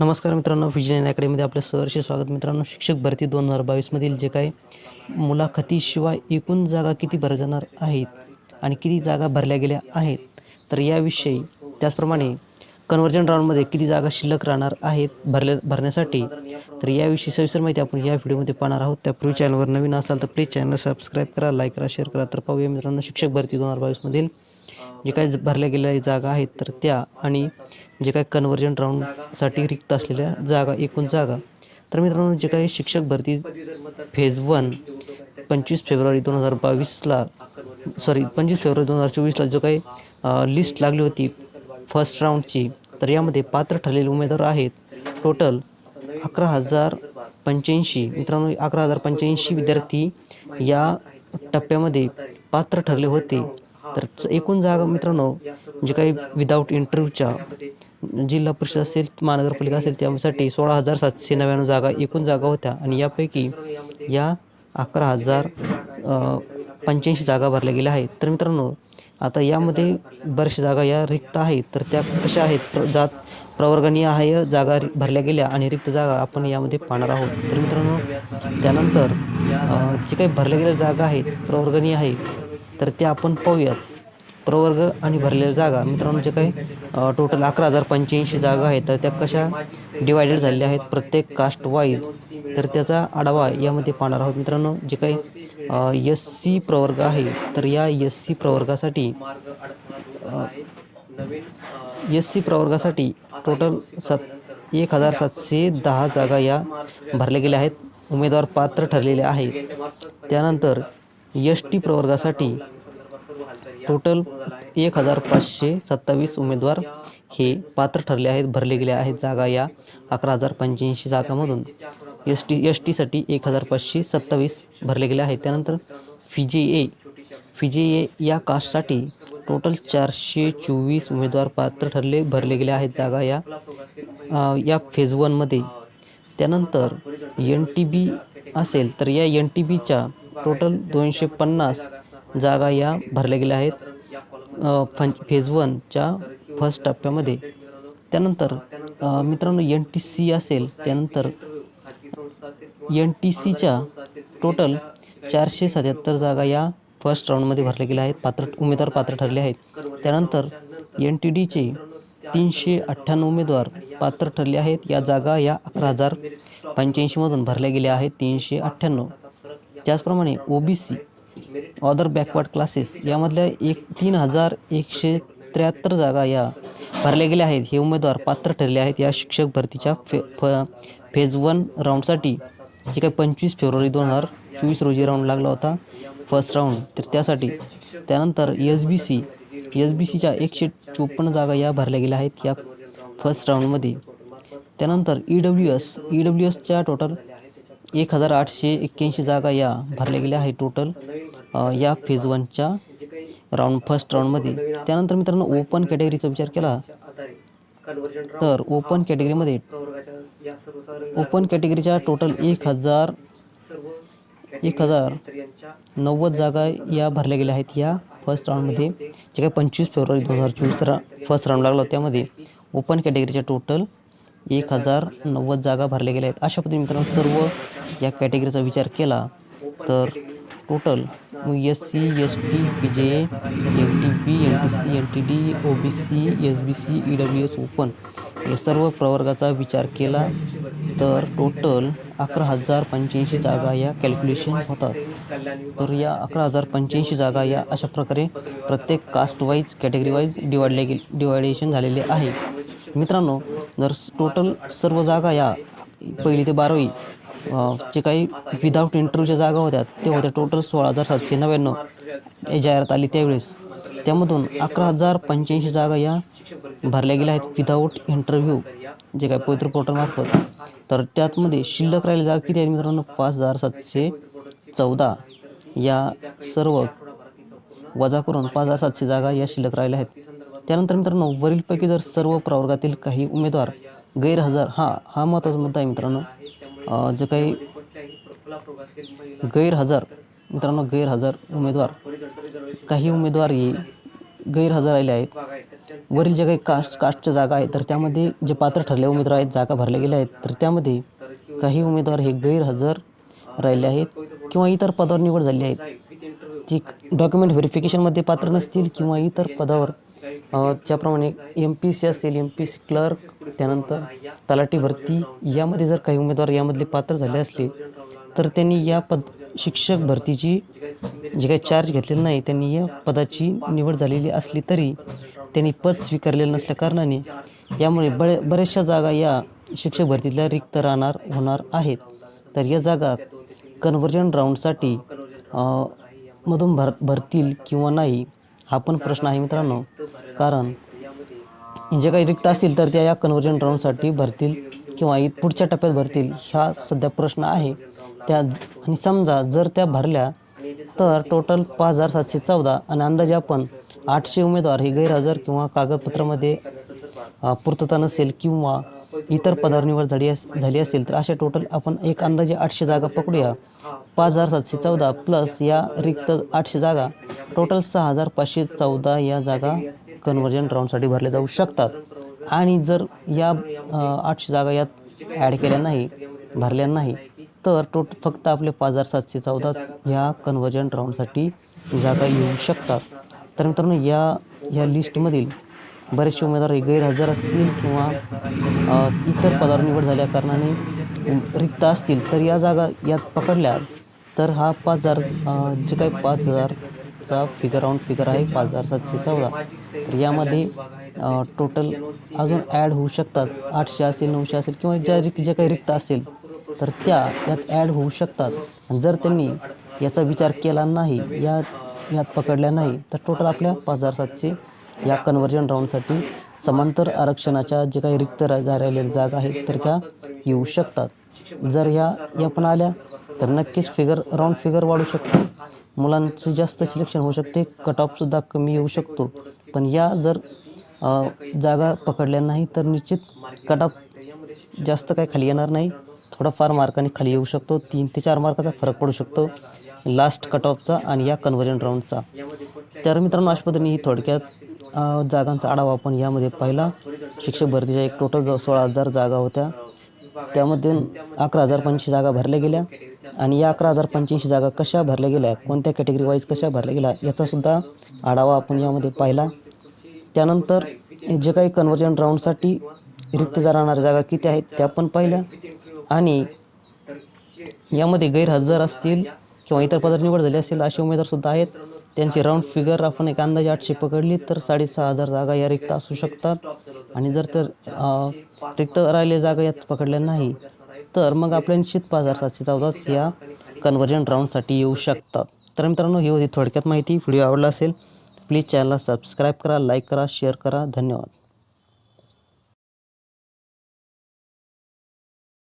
नमस्कार मित्रांनो विजयन अकॅडमीमध्ये आपलं सहर्ष स्वागत मित्रांनो. शिक्षक भरती दोन हजार बावीसमधील जे काही मुलाखतीशिवाय एकूण जागा किती भर जाणार आहेत आणि किती जागा भरल्या गेल्या आहेत तर याविषयी त्याचप्रमाणे कन्वर्जन राऊंडमध्ये किती जागा शिल्लक राहणार आहेत भरल्या भरण्यासाठी तर याविषयी सविस्तर माहिती आपण या व्हिडिओमध्ये पाहणार आहोत. त्यापूर्वी चॅनलवर नवीन असाल तर प्लीज चॅनल सबस्क्राईब करा लाईक करा शेअर करा. तर पाहूया मित्रांनो शिक्षक भरती दोन हजार बावीसमधील जे काही ज- भरल्या गेलेल्या जागा आहेत तर त्या आणि जे काही कन्वर्जन राऊंडसाठी रिक्त असलेल्या जागा एकूण जागा. तर मित्रांनो जे काही शिक्षक भरती फेज वन पंचवीस फेब्रुवारी दोन हजार बावीसला सॉरी पंचवीस फेब्रुवारी दोन हजार चोवीसला जो काही लिस्ट लागली होती फर्स्ट राऊंडची तर यामध्ये पात्र ठरलेले उमेदवार आहेत. टोटल अकरा हजार पंच्याऐंशी मित्रांनो अकरा हजार पंच्याऐंशी विद्यार्थी या टप्प्यामध्ये पात्र ठरले होते. तर च- एकूण जागा मित्रांनो जे काही विदाऊट इंटरव्ह्यूच्या जिल्हा परिषद असेल महानगरपालिका असेल त्यासाठी सोळा हजार सातशे नव्याण्णव जागा एकूण जागा होत्या. आणि यापैकी या अकरा हजार पंच्याऐंशी जागा भरल्या गेल्या आहेत. तर मित्रांनो आता यामध्ये बऱ्याचशा जागा या रिक्त आहेत. तर त्या कशा आहेत? प्र जात प्रवर्गणीय आहे जागा रि- भरल्या गेल्या आणि रिक्त जागा आपण यामध्ये पाहणार आहोत. तर मित्रांनो त्यानंतर जे काही भरल्या गेलेल्या जागा आहेत प्रवर्गणीय आहेत तर त्या आपण पाहूयात. प्रवर्ग आणि भरलेल्या जागा. मित्रांनो जे काही टोटल अकरा हजार पंच्याऐंशी जागा आहेत तर त्या कशा डिवायडेड झालेल्या आहेत प्रत्येक कास्ट वाईज तर त्याचा आढावा यामध्ये पाहणार आहोत. मित्रांनो जे काही एस सी प्रवर्ग आहे तर या एस सी प्रवर्गासाठी एस सी प्रवर्गासाठी टोटल सात एक हजार सातशे दहा जागा या भरल्या गेल्या आहेत. उमेदवार पात्र ठरलेले आहेत त्यानंतर एस टी प्रवर्गासाठी टोटल एक हजार पाचशे सत्तावीस उमेदवार हे पात्र ठरले आहेत भरले गेले आहेत जागा या अकरा हजार पंच्याऐंशी जागामधून. एस टी एस टीसाठी एक हजार पाचशे सत्तावीस भरले गेले आहेत. त्यानंतर फिजे ए फिजे ए या कास्टसाठी टोटल चारशे चोवीस उमेदवार पात्र ठरले भरले गेले आहेत जागा या या फेज वनमध्ये त्यानंतर एन टी बी असेल तर या एन टी बीच्या टोटल दोनशे पन्नास जागा या भरल्या गेल्या आहेत. फं फेज वनच्या फर्स्ट टप्प्यामध्ये. त्यानंतर मित्रांनो एन टी सी असेल त्यानंतर एन टी सीच्या टोटल चारशे सत्याहत्तर जागा या फर्स्ट राऊंडमध्ये भरल्या गेल्या आहेत. पात्र उमेदवार पात्र ठरले आहेत. त्यानंतर एन टी डीचे तीनशे अठ्ठ्याण्णव उमेदवार पात्र ठरले आहेत. या जागा या अकरा हजार पंच्याऐंशीमधून भरल्या गेल्या आहेत. तीनशे अठ्ठ्याण्णव. त्याचप्रमाणे O B C other backward classes यामधल्या एक तीन हजार एकशे त्र्याहत्तर जागा या भरल्या गेल्या आहेत. हे उमेदवार पात्र ठरले आहेत. या शिक्षक भरतीच्या फे फ फेज वन राऊंडसाठी जे काही पंचवीस फेब्रुवारी दोन हजार चोवीस रोजी राऊंड लागला होता फर्स्ट राऊंड तर त्यासाठी त्यानंतर S B C S B सीच्या एकशे चोपन्न जागा या भरल्या गेल्या आहेत या फर्स्ट राऊंडमध्ये त्यानंतर E W S E W एसच्या टोटल एक हजार आठशे एक्क्याऐंशी जागा या भरल्या गेल्या आहेत टोटल या फेज वनच्या राऊंड फर्स्ट राऊंडमध्ये त्यानंतर मित्रांनो ओपन कॅटेगरीचा विचार केला तर ओपन कॅटेगरीमध्ये ओपन कॅटेगरीच्या टोटल एक हजार एक हजार नव्वद जागा या भरल्या गेल्या आहेत या फर्स्ट राऊंडमध्ये जे काही पंचवीस फेब्रुवारी दोन हजार चोवीस रा फर्स्ट राऊंड लागला त्यामध्ये ओपन कॅटेगरीच्या टोटल एक हजार नव्वद जागा भरल्या गेल्या आहेत. अशा पद्धतीने मित्रांनो सर्व या कॅटेगरीचा विचार केला तर total S C S T P J N T P N T C N T D O B C S B C E W S open या सर्व प्रवर्गाचा विचार केला तर टोटल अकरा हजार पंच्याऐंशी जागा या कॅल्क्युलेशन होतात. तर या अकरा हजार पंच्याऐंशी जागा या अशा प्रकारे प्रत्येक कास्ट वाईज कॅटेगरी वाईज डिवाइडले गे डिवायडेशन झालेले आहे. मित्रांनो जर टोटल सर्व जागा या पहिली ते बारावी जे काही विदाऊट इंटरव्ह्यूच्या जागा होत्या ते होत्या टोटल सोळा हजार सातशे नव्याण्णव. हे जाहिरात आली त्यावेळेस. त्यामधून अकरा हजार पंच्याऐंशी जागा या भरल्या गेल्या आहेत विदाऊट इंटरव्ह्यू जे काय पवित्र पोर्टलमार्फत तर त्यातमध्ये शिल्लक राहिलेल्या जागा किती आहेत मित्रांनो? पाच हजार सातशे चौदा. या सर्व वजा करून पाच हजार सातशे जागा या शिल्लक राहिल्या आहेत. त्यानंतर मित्रांनो वरीलपैकी जर सर्व प्रवर्गातील काही उमेदवार गैरहजर हा हा महत्त्वाचा मुद्दा आहे मित्रांनो. जे काही गैरहजर मित्रांनो गैरहजर उमेदवार काही उमेदवार हे गैरहजर राहिले आहेत. वरील जे काही कास्ट कास्टच्या जागा आहेत तर त्यामध्ये जे पात्र ठरले उमेदवार आहेत जागा भरल्या गेल्या आहेत तर त्यामध्ये काही उमेदवार हे गैरहजर राहिले आहेत किंवा इतर पदावर निवड झाली आहे. ती डॉक्युमेंट व्हेरिफिकेशनमध्ये पात्र नसतील किंवा इतर पदावर ज्याप्रमाणे एम पी सी असेल एम पी सी क्लर्क त्यानंतर तलाठी भरती यामध्ये जर काही उमेदवार यामधले पात्र झाले असले तर त्यांनी या पद शिक्षक भरतीची जे काही चार्ज घेतलेला नाही त्यांनी या पदाची निवड झालेली असली तरी त्यांनी पद स्वीकारलेलं नसल्या कारणाने यामुळे बरे बऱ्याचशा जागा या शिक्षक भरतीतल्या रिक्त राहणार होणार आहेत. तर या जागा कन्व्हर्जन राऊंडसाठी मधून भर भरतील किंवा नाही हा पण प्रश्न आहे मित्रांनो. कारण जे काही रिक्त असतील तर त्या या कन्व्हर्जन राऊंडसाठी भरतील किंवा इ- पुढच्या टप्प्यात भरतील हा सध्या प्रश्न आहे. त्या आणि समजा जर त्या भरल्या तर टोटल पाच हजार सातशे चौदा आणि अंदाजे आपण आठशे उमेदवार हे गैरहजर किंवा कागदपत्रामध्ये पूर्तता नसेल किंवा इतर पदारणीवर झाली झाली असेल तर अशा टोटल आपण एक अंदाजे आठशे जागा पकडूया. पाच हजार सातशे चौदा प्लस या रिक्त आठशे जागा टोटल सहा हजार पाचशे चौदा या जागा कन्व्हर्जन राऊंडसाठी भरल्या जाऊ शकतात. आणि जर या आठशे जागा यात ॲड केल्या नाही भरल्या नाही तर टोट फक्त आपले पाच हजार सातशे चौदा ह्या कन्व्हर्जन राऊंडसाठी जागा येऊ शकतात. तर मित्रांनो या या लिस्टमधील बरेचसे उमेदवार हे गैरहजर असतील किंवा इतर पदावर निवड झाल्या कारणाने रिक्त असतील तर या जागा यात पकडल्या तर हा पाच हजार जे काही पाच हजारचा फिगर राऊंड फिगर आहे पाच हजार सातशे चौदा. तर यामध्ये टोटल अजून ॲड होऊ शकतात आठशे असेल नऊशे असेल किंवा ज्या रिक ज्या काही रिक्त असेल तर त्या यात ॲड होऊ शकतात. जर त्यांनी याचा विचार केला नाही या यात पकडल्या नाही तर टोटल आपल्या पाच हजार सातशे या कन्व्हर्जन राऊंडसाठी समांतर आरक्षणाच्या जे काही रिक्त जा राहिलेल्या जागा आहेत तर त्या येऊ शकतात. जर ह्या या पण आल्या तर नक्कीच फिगर राऊंड फिगर वाढू शकतो मुलांचं जास्त सिलेक्शन होऊ शकते कट ऑफसुद्धा कमी येऊ शकतो. पण या जर जागा पकडल्या नाही तर निश्चित कट ऑफ जास्त काही खाली येणार नाही. थोडाफार मार्काने खाली येऊ शकतो. तीन ते चार मार्काचा फरक पडू शकतो. लास्ट कट ऑफचा आणि या कन्व्हर्जन राऊंडचा तर मित्रांनो अशा पद्धतीने ही थोडक्यात जागांचा आढावा आपण यामध्ये पाहिला. शिक्षक भरतीच्या एक टोटल सोळा हजार जागा होत्या. त्यामध्ये अकरा हजार पंचवीस जागा भरल्या गेल्या. आणि या अकरा हजार पंच्याऐंशी जागा कशा भरल्या गेल्या? कोणत्या कॅटेगरी वाईज कशा भरल्या गेल्या? याचासुद्धा आढावा आपण यामध्ये पाहिला. त्यानंतर जे काही कन्व्हर्जन राऊंडसाठी रिक्त जा राहणाऱ्या जागा किती आहेत त्या पण पाहिल्या. आणि यामध्ये गैरहजर असतील किंवा इतर पदावर निवड झाली असेल असे उमेदवारसुद्धा आहेत. त्यांची राऊंड फिगर आपण एक अंदाजे आठशे पकडली तर साडेसहा हजार जागा या रिक्त असू शकतात. आणि जर तर रिक्त राहिलेल्या जागा यात पकडल्या नाही तर मग आपल्या निश्चित पाच हजार सातशे चौदाच या कन्व्हर्जन राऊंडसाठी येऊ शकतात. तर मित्रांनो ही होती थोडक्यात माहिती. व्हिडिओ आवडला असेल प्लीज चॅनलला सबस्क्राईब करा लाईक करा शेअर करा. धन्यवाद.